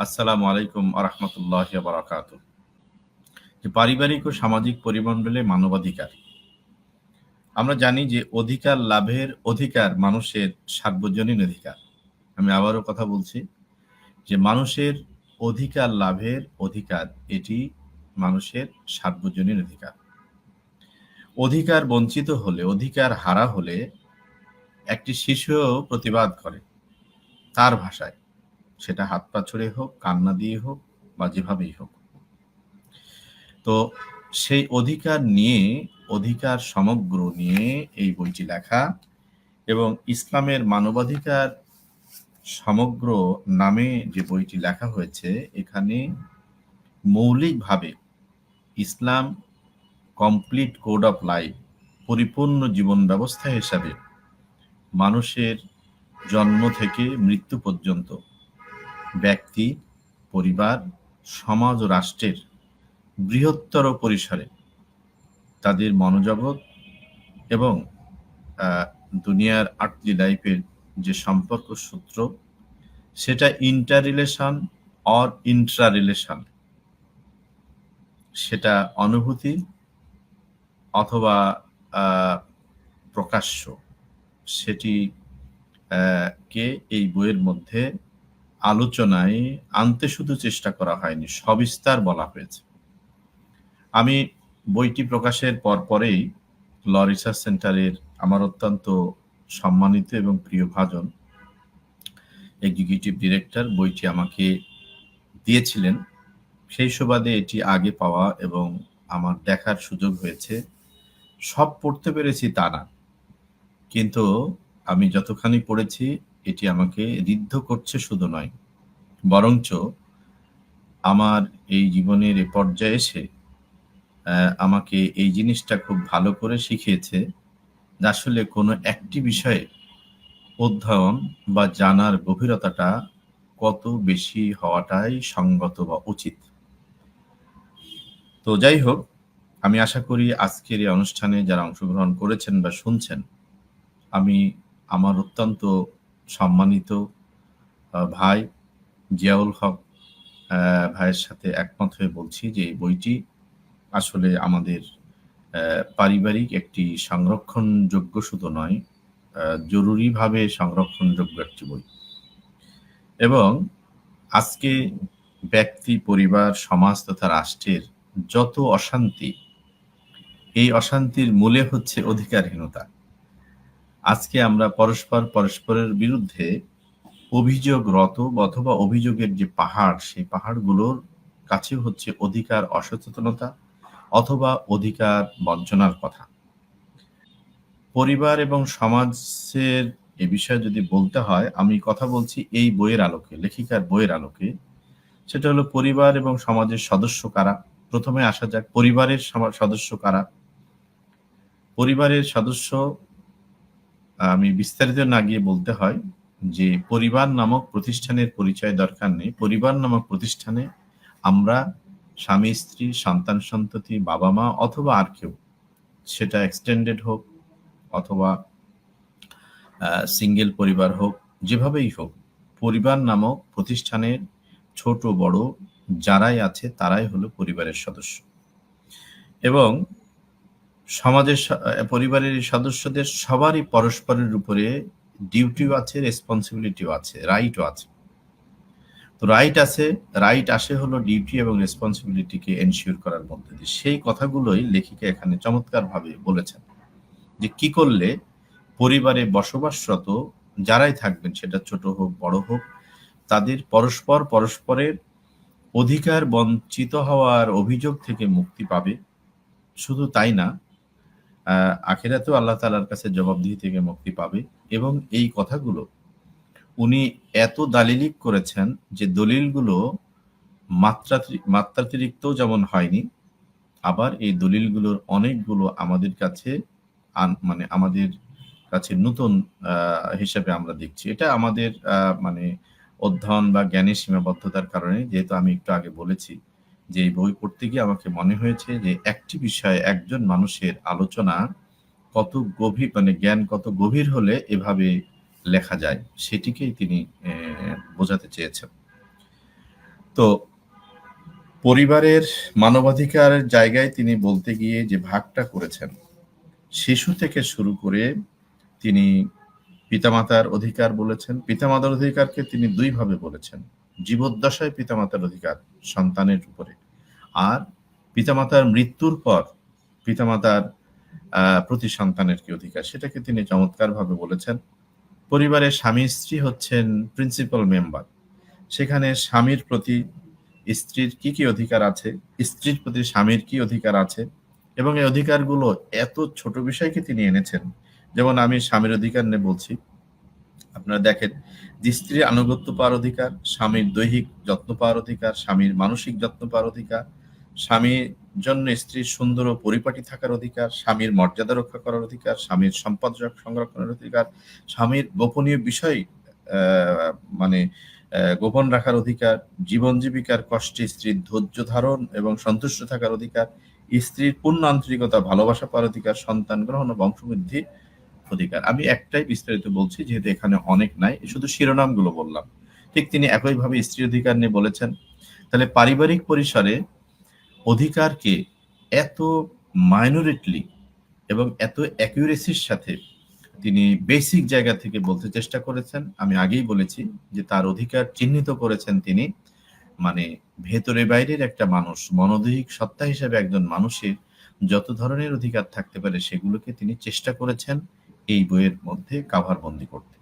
আসসালামু আলাইকুম আরহামতুল্লাহ বারাকাত যে পারিবারিক ও সামাজিক পরিমণ্ডলে মানবাধিকার। আমরা জানি যে অধিকার লাভের অধিকার মানুষের সার্বজনীন অধিকার। আমি আবারও কথা বলছি যে মানুষের অধিকার লাভের অধিকার, এটি মানুষের সার্বজনীন অধিকার। অধিকার বঞ্চিত হলে, অধিকার হারা হলে একটি শিশুও প্রতিবাদ করে তার ভাষায়। সেটা হাত পা ছড়ে হোক, কান্না দিয়ে হোক বা যেভাবেই হোক। তো সেই অধিকার নিয়ে, অধিকার সমগ্র নিয়ে এই বইটি লেখা এবং ইসলামের মানবাধিকার সমগ্র নামে যে বইটি লেখা হয়েছে, এখানে মৌলিকভাবে Islam complete code of life পরিপূর্ণ জীবন ব্যবস্থা হিসাবে মানুষের জন্ম থেকে মৃত্যু পর্যন্ত ব্যক্তি, পরিবার, সমাজ ও রাষ্ট্রের বৃহত্তর পরিসরে তাদের মনোজগৎ এবং দুনিয়ার আর্টলি লাইফের যে সম্পর্ক সূত্র, সেটা inter relation or intra relation সেটা অনুভূতি অথবা প্রকাশ্য। সেটি কে এই বইয়ের মধ্যে আলোচনায় আনতে শুধু চেষ্টা করা হয়নি, সবিস্তার বলা হয়েছে। আমি বইটি প্রকাশের পরপরেই ল রিসার্চ সেন্টারের আমার অত্যন্ত সম্মানিত এবং প্রিয় ভাজন এক্সিকিউটিভ ডিরেক্টর বইটি আমাকে দিয়েছিলেন। সেই সুবাদে এটি আগে পাওয়া এবং আমার দেখার সুযোগ হয়েছে। সব পড়তে পেরেছি তা না, কিন্তু আমি যতখানি পড়েছি এটি আমাকে ঋদ্ধ করছে শুধু নয়, বরঞ্চ আমার এই জীবনের এ পর্যায়ে এসে আমাকে এই জিনিসটা খুব ভালো করে শিখিয়েছে আসলে কোনো একটি বিষয়ে অধ্যয়ন বা জানার গভীরতাটা কত বেশি হওয়াটাই সঙ্গত বা উচিত। তো যাই হোক, আমি আশা করি আজকের এই অনুষ্ঠানে যারা অংশগ্রহণ করেছেন বা শুনছেন, আমি আমার অত্যন্ত সম্মানিত ভাই জিয়াউল হক ভাইয়ের সাথে একমত হয়ে বলছি যে এই বইটি আসলে আমাদের পারিবারিক একটি সংরক্ষণযোগ্য শুধু নয় জরুরিভাবে সংরক্ষণযোগ্য একটি বই। এবং আজকে ব্যক্তি, পরিবার, সমাজ তথা রাষ্ট্রের যত অশান্তি, এই অশান্তির মূলে হচ্ছে অধিকারহীনতা। আজকে আমরা পরস্পর পরস্পরের বিরুদ্ধে অভিযোগরত অথবা অভিযোগের যে পাহাড়, সেই পাহাড়গুলোর কাছে হচ্ছে অধিকার অসচেতনতা অথবা অধিকার বঞ্চনার কথা। পরিবার এবং সমাজের এ বিষয়ে যদি বলতে হয়, আমি কথা বলছি এই বইয়ের আলোকে, লেখিকার বইয়ের আলোকে। সেটা হলো পরিবার এবং সমাজের সদস্য কারা? প্রথমে আসা যাক, পরিবারের সদস্য কারা? পরিবারের সদস্য আমি বিস্তারিত না গিয়ে বলতে হয় যে পরিবার নামক প্রতিষ্ঠানের পরিচয় দরকার নেই। পরিবার নামক প্রতিষ্ঠানে আমরা স্বামী, স্ত্রী, সন্তান, সন্ততি, বাবা মা অথবা আর কেউ, সেটা এক্সটেন্ডেড হোক অথবা সিঙ্গেল পরিবার হোক, যেভাবেই হোক, পরিবার নামক প্রতিষ্ঠানের ছোট, বড় যারাই আছে তারাই হলো পরিবারের সদস্য। এবং সমাজের পরিবারের সদস্যদের সবারই পরস্পরের উপরে ডিউটিও আছে রেসপন্সিবিলিটিও আছে রাইটও আছে। তো রাইট আছে রাইট আসে হলো ডিউটি এবং রেসপন্সিবিলিটিকে এনশিওর করার মধ্যে দিয়ে। সেই কথাগুলোই লেখিকা এখানে চমৎকারভাবে বলেছেন যে কি করলে পরিবারে বসবাসরত যারাই থাকবেন, সেটা ছোট হোক, বড় হোক, তাদের পরস্পর পরস্পরের অধিকার বঞ্চিত হওয়ার অভিযোগ থেকে মুক্তি পাবে। শুধু তাই না আখেরাতেও আল্লাহ তালার কাছে জবাবদিহি থেকে মুক্তি পাবে এবং এই কথাগুলো উনি এত দালিলিক করেছেন যে দলিলগুলো মাত্রাতিরিক্ত যেমন হয়নি, আবার এই দলিলগুলোর অনেকগুলো আমাদের কাছে মানে আমাদের কাছে নতুন হিসেবে আমরা দেখছি। এটা আমাদের মানে অধ্যয়ন বা জ্ঞানের সীমাবদ্ধতার কারণে, যেহেতু আমি একটু আগে বলেছি যে এই বই পড়তে গিয়ে আমাকে মনে হয়েছে যে একটি বিষয়ে একজন মানুষের আলোচনা কত গভীর মানে জ্ঞান কত গভীর হলে এভাবে লেখা যায়, সেটিকেই তিনি বোঝাতে চেয়েছেন। তো পরিবারের মানবাধিকারের জায়গায় তিনি বলতে গিয়ে যে ভাগটা করেছেন, শিশু থেকে শুরু করে তিনি পিতামাতার অধিকার বলেছেন। পিতামাতার অধিকারকে তিনি দুইভাবে বলেছেন। জীবদ্দশায় পিতামাতার অধিকার সন্তানের উপরে। আর পিতামাতার মৃত্যুর পর পিতামাতার প্রতি সন্তানের কি অধিকার? সেটাকে তিনি চমৎকারভাবে বলেছেন। পরিবারের স্বামী স্ত্রী হচ্ছেন প্রিন্সিপাল মেম্বার সেখানে স্বামীর প্রতি স্ত্রীর কি কি অধিকার আছে? স্ত্রীর প্রতি স্বামীর কি অধিকার আছে? এবং এই অধিকারগুলো এত ছোট বিষয়কে তিনি এনেছেন। যেমন আমি স্বামীর অধিকার নিয়ে বলছি আপনারা দেখেন, যে স্ত্রীর আনুগত্য পাওয়ার অধিকার, স্বামীর দৈহিক যত্ন পাওয়ার অধিকার, স্বামীর মানসিক যত্ন পাওয়ার অধিকার, স্বামীর জন্য স্ত্রীর সুন্দর ও পরিপাটি থাকার অধিকার, স্বামীর মর্যাদা রক্ষা করার অধিকার, স্বামীর সম্পদ সংরক্ষণের অধিকার, স্বামীর গোপনীয় বিষয় মানে গোপন রাখার অধিকার, জীবন জীবিকার কষ্টে স্ত্রীর ধৈর্য ধারণ এবং সন্তুষ্ট থাকার অধিকার, স্ত্রীর পূর্ণ আন্তরিকতা, ভালোবাসা পাওয়ার অধিকার, সন্তান গ্রহণ ও বংশবৃদ্ধি অধিকার। আমি একটাই বিস্তারিত বলছি, যেহেতু এখানে অনেক নাই, শুধু শিরোনামগুলো বললাম। ঠিক তিনি একইভাবে স্ত্রী অধিকার নিয়ে বলেছেন, তাহলে পারিবারিক পরিসরে অধিকারকে এত মাইনরিটলি এবং এত অ্যাকিউরেসির সাথে তিনি বেসিক জায়গা থেকে বলতে চেষ্টা করেছেন। আমি আগেই বলেছি যে তার অধিকার চিহ্নিত করেছেন তিনি। মানে ভেতরে বাইরের একটা মানুষ, মনোদৈহিক সত্তা হিসেবে একজন মানুষের যত ধরনের অধিকার থাকতে পারে সেগুলোকে তিনি চেষ্টা করেছেন। এই বইয়ের মধ্যে কাভার বন্দি করতে।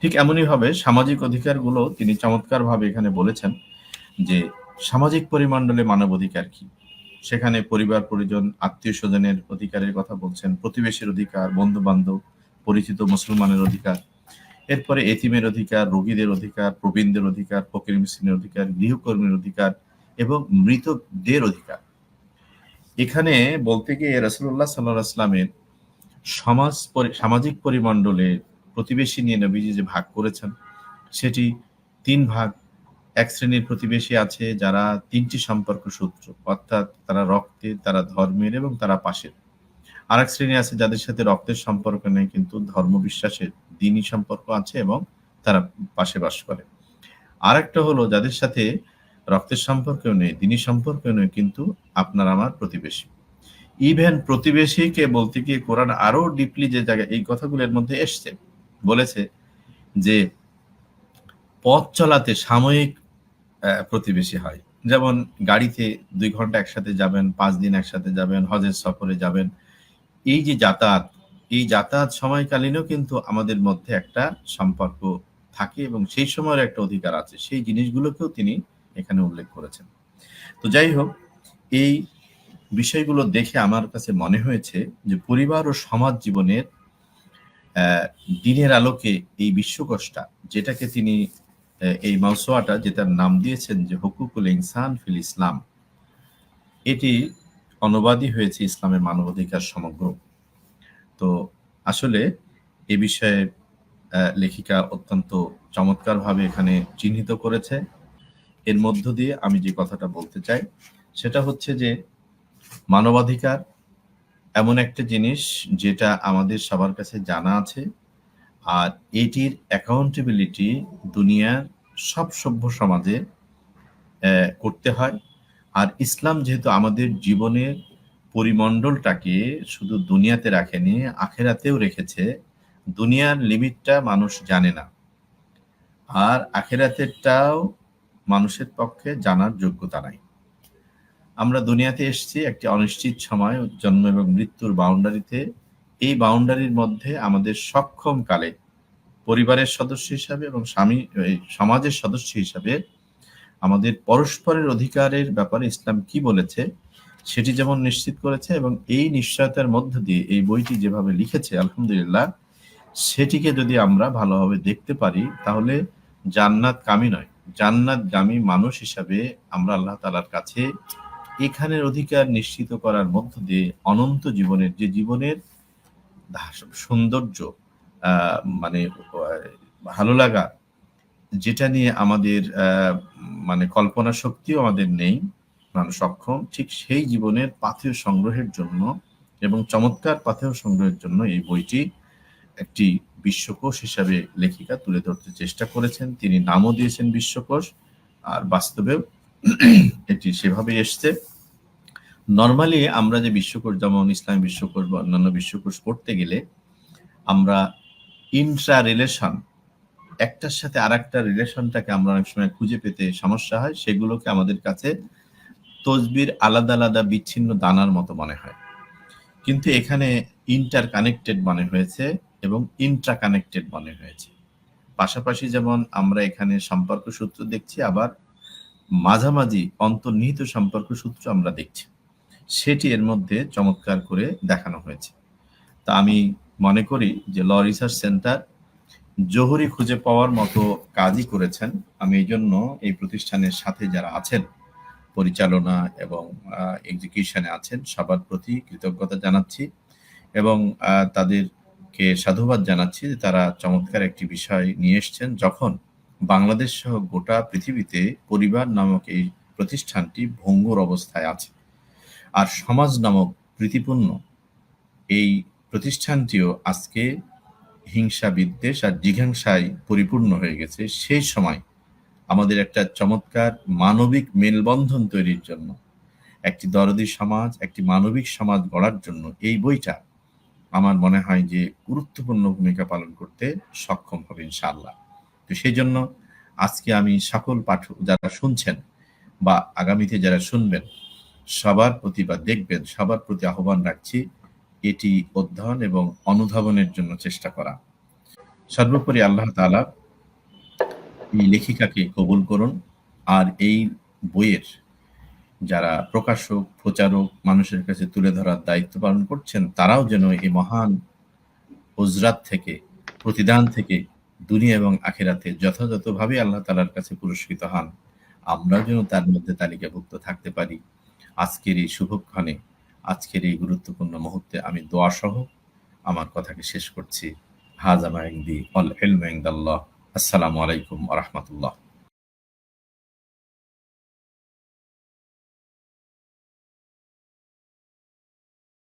ঠিক এমনই ভাবে সামাজিক অধিকারগুলো তিনি চমৎকারভাবে এখানে বলেছেন যে, সামাজিক পরিমণ্ডলে মানবাধিকার কি? সেখানে পরিবার, পরিজন আত্মীয় স্বজনের অধিকারের কথা বলছেন, প্রতিবেশীর অধিকার বন্ধু বান্ধব পরিচিত মুসলমানের অধিকার, এরপরে এতিমের অধিকার, রোগীদের অধিকার, প্রবীণদের অধিকার, ফকির মিসিনের অধিকার, গৃহকর্মীর অধিকার এবং মৃতদের অধিকার। এখানে বলতে গিয়ে রসুল্লাহ সাল্লাহ আসলামের সমাজ সামাজিক পরিমণ্ডলে প্রতিবেশী নিয়ে নবীজি যে ভাগ করেছেন, সেটি তিন ভাগ। এক শ্রেণির প্রতিবেশী আছে যারা তিনটি সম্পর্ক সূত্র, অর্থাৎ তারা রক্তে, তারা ধর্মের এবং তারা পাশের। আর এক শ্রেণি আছে যাদের সাথে রক্তের সম্পর্ক নেই, কিন্তু ধর্ম বিশ্বাসের দিনই সম্পর্ক আছে এবং তারা পাশে বাস করে। আর একটা হলো যাদের সাথে রক্তের সম্পর্কেও নেই, দিনই সম্পর্কেও নেই, কিন্তু আপনার আমার প্রতিবেশী। ইভেন প্রতিবেশীকে বলতে গিয়ে কোরআন আরও ডিপলি যে জায়গায়, এই কথাগুলোর মধ্যে এসছে। বলেছে যে পথ চলাতে সাময়িক প্রতিবেশী হয়। যেমন গাড়িতে দুই ঘণ্টা একসাথে যাবেন, পাঁচ দিন একসাথে যাবেন, হজের সফরে যাবেন। এই যে যাতায়াত, এই যাতায়াত সময়কালীনও কিন্তু আমাদের মধ্যে একটা সম্পর্ক থাকে এবং সেই সময়ের একটা অধিকার আছে। সেই জিনিসগুলোকেও তিনি এখানে উল্লেখ করেছেন। তো যাই হোক, এই বিষয়গুলো দেখে আমার কাছে মনে হয়েছে যে পরিবার ও সমাজ জীবনের দিনের আলোকে এই বিশ্বকোষটা, যেটাকে তিনি এই মাউসোয়াটা যেটার নাম দিয়েছেন যে হকুকুল ইনসান ফিল ইসলাম, এটি অনুবাদই হয়েছে ইসলামের মানবাধিকার সমগ্র। তো আসলে এ বিষয়ে লেখিকা অত্যন্ত চমৎকারভাবে এখানে চিহ্নিত করেছে। এর মধ্য দিয়ে আমি যে কথাটা বলতে চাই, সেটা হচ্ছে যে মানবাধিকার এমন একটা জিনিস যেটা আমাদের সবার কাছে জানা আছে। আর এটির অ্যাকাউন্টেবিলিটি দুনিয়ার সব সভ্য সমাজে করতে হয়। আর ইসলাম যেহেতু আমাদের জীবনের পরিমণ্ডলটাকে শুধু দুনিয়াতে রাখেনি, আখেরাতেও রেখেছে, দুনিয়ার লিমিটটা মানুষ জানে না। আর আখেরাতেরটাও মানুষের পক্ষে জানার যোগ্যতা নাই। আমরা দুনিয়াতে এসেছি একটি অনিশ্চিত সময়, জন্ম এবং মৃত্যুর বাউন্ডারিতে। এই বাউন্ডারির মধ্যে আমাদের সক্ষম কালে পরিবারের সদস্য হিসাবে এবং স্বামী সমাজের সদস্য হিসাবে আমাদের পরস্পরের অধিকারের ব্যাপারে ইসলাম কি বলেছে সেটি যেমন নিশ্চিত করেছে এবং এই নিশ্চয়তার মধ্য দিয়ে এই বইটি যেভাবে লিখেছে, আলহামদুলিল্লাহ, সেটিকে যদি আমরা ভালোভাবে দেখতে পারি, তাহলে জান্নাত কামি নয় জান্নাত গামী মানুষ হিসাবে আমরা আল্লাহ তালার কাছে এখানের অধিকার নিশ্চিত করার মধ্য দিয়ে অনন্ত জীবনের যে জীবনের সৌন্দর্য মানে ভালো লাগা, যেটা নিয়ে আমাদের মানে কল্পনা শক্তিও আমাদের নেই মানে সক্ষম, ঠিক সেই জীবনের পাথেয় সংগ্রহের জন্য এবং চমৎকার পাথেয় সংগ্রহের জন্য এই বইটি একটি বিশ্বকোষ হিসাবে লেখিকা তুলে ধরতে চেষ্টা করেছেন। তিনি নামও দিয়েছেন বিশ্বকোষ, আর বাস্তবেও এটি সেভাবে এসছে। নর্মালি আমরা যে বিশ্বকোষ, যেমন ইসলাম বিশ্বকোষ বা অন্যান্য বিশ্বকোষ করতে গেলে আমরা ইন্ট্রা রিলেশন একটার সাথে আর একটা রিলেশনটাকে আমরা অনেক সময় খুঁজে পেতে সমস্যা হয়। সেগুলোকে আমাদের কাছে তসবির আলাদা আলাদা বিচ্ছিন্ন দানার মতো মনে হয়। কিন্তু এখানে ইন্টার কানেক্টেড মনে হয়েছে এবং ইন্ট্রা কানেক্টেড মনে হয়েছে। পাশাপাশি যেমন আমরা এখানে সম্পর্ক সূত্র দেখছি, আবার মাঝামাঝি অন্তর্নিহিত সম্পর্ক সূত্র আমরা দেখছি। সেটি এর মধ্যে চমৎকার করে দেখানো হয়েছে। তা আমি মনে করি যে ল রিসার্চ সেন্টার জহুরি খুঁজে পাওয়ার মতো কাজই করেছেন। আমি এই জন্য এই প্রতিষ্ঠানের সাথে যারা আছেন, পরিচালনা এবং এক্সিকিউশনে আছেন, সবার প্রতি কৃতজ্ঞতা জানাচ্ছি এবং তাদেরকে সাধুবাদ জানাচ্ছি যে তারা চমৎকার একটি বিষয় নিয়ে এসছেন যখন বাংলাদেশ সহ গোটা পৃথিবীতে পরিবার নামক এই প্রতিষ্ঠানটি ভঙ্গুর অবস্থায় আছে। আর সমাজ নামক প্রীতিপূর্ণ এই প্রতিষ্ঠানটিও আজকে হিংসা বিদ্বেষ আর জিঘাংসায় পরিপূর্ণ হয়ে গেছে। সেই সময় আমাদের একটা চমৎকার মানবিক মেলবন্ধন তৈরির জন্য, একটি দরদি সমাজ, একটি মানবিক সমাজ গড়ার জন্য এই বইটা আমার মনে হয় যে গুরুত্বপূর্ণ ভূমিকা পালন করতে সক্ষম হবে ইনশাআল্লাহ। তো সেই জন্য আজকে আমি সকল পাঠক যারা শুনছেন বা আগামীতে যারা শুনবেন, সবার প্রতি বা দেখবেন, সবার প্রতি আহ্বান রাখছি এটি অধ্যয়ন এবং অনুধাবনের জন্য চেষ্টা করা। সর্বোপরি আল্লাহ তালা এই লেখিকাকে কবুল করুন আর এই বইয়ের যারা প্রকাশক, প্রচারক, মানুষের কাছে তুলে ধরার দায়িত্ব পালন করছেন, তারাও যেন এই মহান হজরাত থেকে, প্রতিদান থেকে দুনিয়া এবং আখেরাতে যথাযথভাবে আল্লাহ তালার কাছে পুরস্কৃত হন। আমরা যেন তার মধ্যে তালিকাভুক্ত থাকতে পারি। আজকের এই শুভক্ষণে, আজকের এই গুরুত্বপূর্ণ মুহূর্তে আমি দোয়া সহ আমার কথাকে শেষ করছি। হাজামা ইংদি অল এলম আসসালামু আলাইকুম আ রহমতুল্লাহ।